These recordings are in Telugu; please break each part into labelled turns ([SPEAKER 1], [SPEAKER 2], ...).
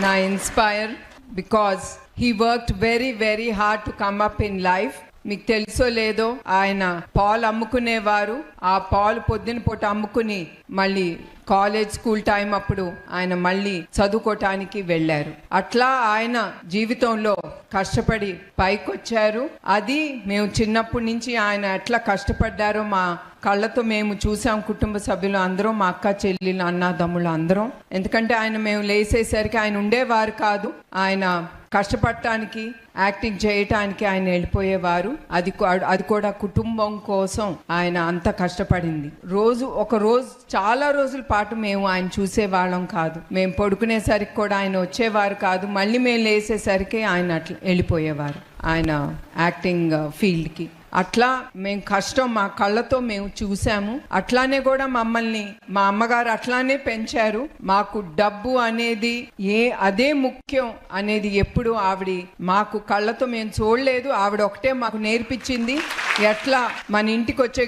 [SPEAKER 1] నా inspire because he work very very hard to come up in life మీకు తెలుసో లేదో ఆయన పాలు అమ్ముకునేవారు ఆ పాలు పొద్దున పూట అమ్ముకుని మళ్ళీ కాలేజ్ స్కూల్ టైం అప్పుడు ఆయన మళ్ళీ చదువుకోటానికి వెళ్ళారు. అట్లా ఆయన జీవితంలో కష్టపడి పైకొచ్చారు. అది మేము చిన్నప్పటి నుంచి ఆయన ఎట్లా కష్టపడ్డారో మా కళ్ళతో మేము చూసాం. కుటుంబ సభ్యులు అందరం మా అక్క చెల్లెలు అన్నదమ్ములు అందరం. ఎందుకంటే ఆయన మేము లేసేసరికి ఆయన ఉండేవారు కాదు. ఆయన కష్టపడటానికి యాక్టింగ్ చేయటానికి ఆయన వెళ్ళిపోయేవారు. అది అది కూడా కుటుంబం కోసం ఆయన అంత కష్టపడింది. రోజు ఒక రోజు చాలా రోజులు పాటు మేము ఆయన చూసేవాళ్ళం కాదు. మేము పడుకునేసరికి కూడా ఆయన వచ్చేవారు కాదు. మళ్ళీ మేము లేసేసరికి ఆయన అట్లా వెళ్ళిపోయేవారు. ఆయన యాక్టింగ్ ఫీల్డ్కి. అట్లా మేము కష్టం మా కళ్ళతో మేము చూసాము. అట్లానే కూడా మమ్మల్ని మా అమ్మగారు అట్లానే పెంచారు. మాకు డబ్బు అనేది ఏ అదే ముఖ్యం అనేది ఎప్పుడు ఆవిడ మాకు కళ్ళతో మేము చూడలేదు. ఆవిడ ఒకటే మాకు నేర్పించింది. ఎట్లా మన ఇంటికి వచ్చే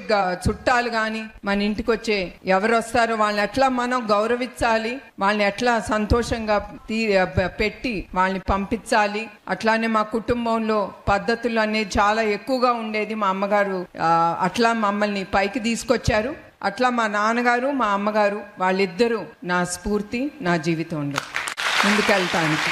[SPEAKER 1] చుట్టాలు కానీ మన ఇంటికి వచ్చే ఎవరు వస్తారో వాళ్ళని ఎట్లా మనం గౌరవించాలి వాళ్ళని ఎట్లా సంతోషంగా తీ పెట్టి వాళ్ళని పంపించాలి. అట్లానే మా కుటుంబంలో పద్ధతులు అనేది చాలా ఎక్కువగా ఉండేది. మా అమ్మగారు అట్లా మమ్మల్ని పైకి తీసుకొచ్చారు. అట్లా మా నాన్నగారు మా అమ్మగారు వాళ్ళిద్దరూ నా స్ఫూర్తి నా జీవితంలో ముందుకెళ్తానికి.